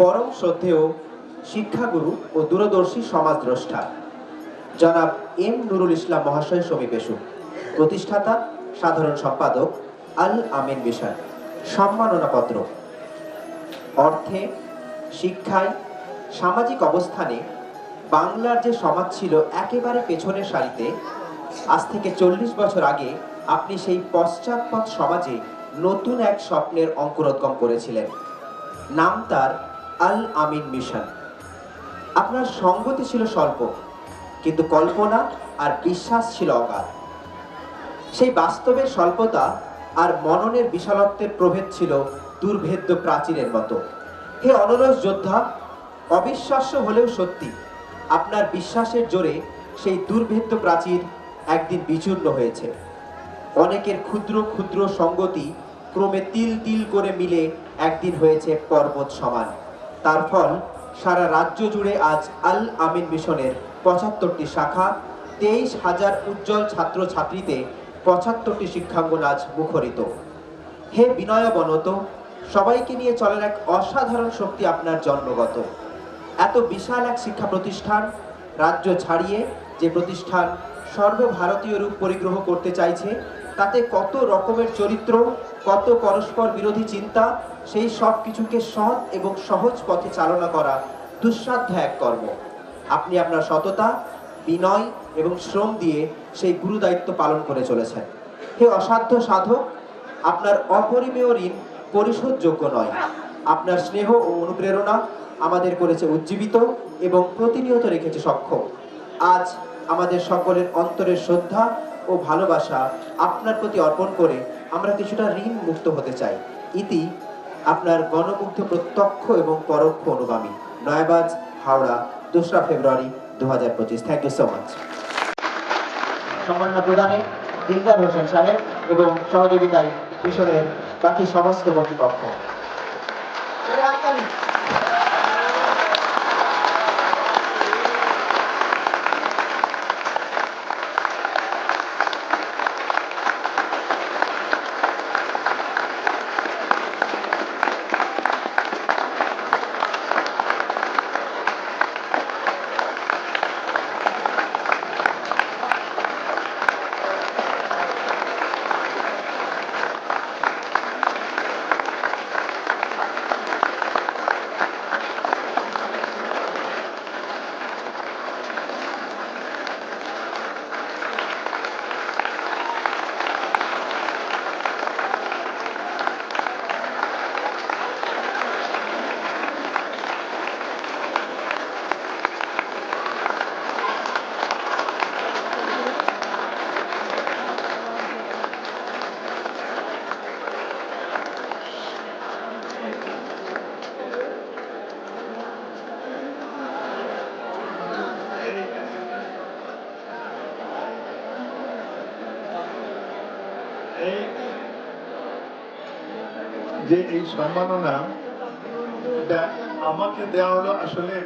পরম শ্রদ্ধেয় শিক্ষাগুরু ও দূরদর্শী সমাজদ্রষ্টা। জনাব এম নুরুল ইসলাম মহাশয় সমীপেশু প্রতিষ্ঠাতা, সাধারণ সম্পাদক আল আমিন মিশন সম্মাননাপত্র। অর্থে, শিক্ষায়, সামাজিক অবস্থানে বাংলার যে সমাজ ছিল একেবারে পেছনের সারিতে, আজ থেকে চল্লিশ বছর আগে আপনি সেই পশ্চাৎপদ সমাজে নতুন এক স্বপ্নের অঙ্কুরোদ্গম করেছিলেন। নাম তার আল আমিন মিশন। আপনার সঙ্গতি ছিল স্বল্প, কিন্তু কল্পনা আর বিশ্বাস ছিল অগাধ। সেই বাস্তবের স্বল্পতা আর মননের বিশালত্বের প্রভেদ ছিল দুর্ভেদ্য প্রাচীরের মতো। হে অনরস যোদ্ধা, অবিশ্বাস্য হলেও সত্যি, আপনার বিশ্বাসের জোরে সেই দুর্ভেদ্য প্রাচীর একদিন বিচূর্ণ হয়েছে। অনেকের ক্ষুদ্র ক্ষুদ্র সঙ্গতি ক্রমে তিল তিল করে মিলে একদিন হয়েছে পর্বত সমান। তার ফল সারা রাজ্য জুড়ে আজ আল আমিন মিশনের পঁচাত্তরটি শাখা, তেইশ হাজার উজ্জ্বল ছাত্র ছাত্রীতে পঁচাত্তরটি শিক্ষাঙ্গন আজ মুখরিত। হে বিনয় বনত, সবাইকে নিয়ে চলার এক অসাধারণ শক্তি আপনার জন্মগত। এত বিশাল এক শিক্ষা প্রতিষ্ঠান রাজ্য ছাড়িয়ে যে প্রতিষ্ঠান সর্বভারতীয় রূপ পরিগ্রহ করতে চাইছে তাতে কত রকমের চরিত্র, কত পরস্পর বিরোধী চিন্তা, সেই সব কিছুকে সৎ এবং সহজ পথে চালনা করা দুঃসাধ্য এক কর্ম। আপনি আপনার সততা, বিনয় এবং শ্রম দিয়ে সেই গুরু দায়িত্ব পালন করে চলেছেন। হে অসাধ্য সাধক, আপনার অপরিমেয় ঋণ পরিশোধযোগ্য নয়। আপনার স্নেহ ও অনুপ্রেরণা আমাদের করেছে উজ্জীবিত এবং প্রতিনিয়ত রেখেছে সক্ষম। আজ আমাদের সকলের অন্তরের শ্রদ্ধা ও ভালোবাসা আপনার প্রতি অর্পণ করে আমরা কিছুটা ঋণ মুক্ত হতে চাই। ইতি আপনার গণমুগ্ধ প্রত্যক্ষ এবং পরোক্ষ অনুগামী। নয়াবাজ, হাওড়া, দোসরা ফেব্রুয়ারি দু হাজার পঁচিশ। থ্যাংক ইউ সো মাচ সম্মাননা প্রদানে দিলদার হোসেন সাহেব এবং সহযোগিতায় মিশরের বাকি সমস্ত কর্তৃপক্ষ। যে এই সম্মাননা আমাকে দেওয়া হলো আসলে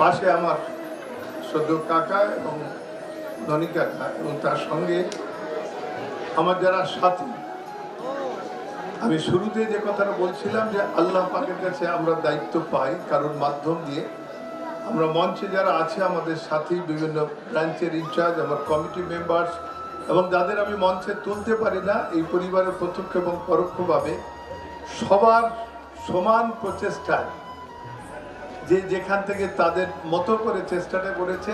পাশে আমার সদ্য কাকা এবং ননী কাকা এবং তার সঙ্গে আমার যারা সাথী, আমি শুরুতে যে কথাটা বলছিলাম যে আল্লাহ পাকের কাছে আমরা দায়িত্ব পাই কারোর মাধ্যম দিয়ে। আমরা মঞ্চে যারা আছে, আমাদের সাথী, বিভিন্ন ব্রাঞ্চের ইনচার্জ, আমার কমিটি মেম্বার্স, এবং যাদের আমি মঞ্চে তুলতে পারি না, এই পরিবারের প্রত্যক্ষ এবং পরোক্ষভাবে সবার সমান প্রচেষ্টায় যে যেখান থেকে তাদের মতো করে চেষ্টাটা করেছে,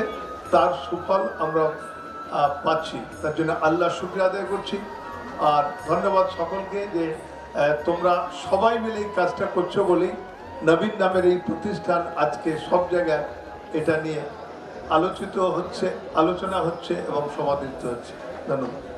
তার সুফল আমরা পাচ্ছি। তার জন্য আল্লাহ শুক্রিয়া আদায় করছি। আর ধন্যবাদ সকলকে যে তোমরা সবাই মিলে এই কাজটা করছ বলেই নবীন নামের এই প্রতিষ্ঠান আজকে সব জায়গায় এটা নিয়ে আলোচিত হচ্ছে, আলোচনা হচ্ছে এবং সমাদৃত হচ্ছে। ধন্যবাদ।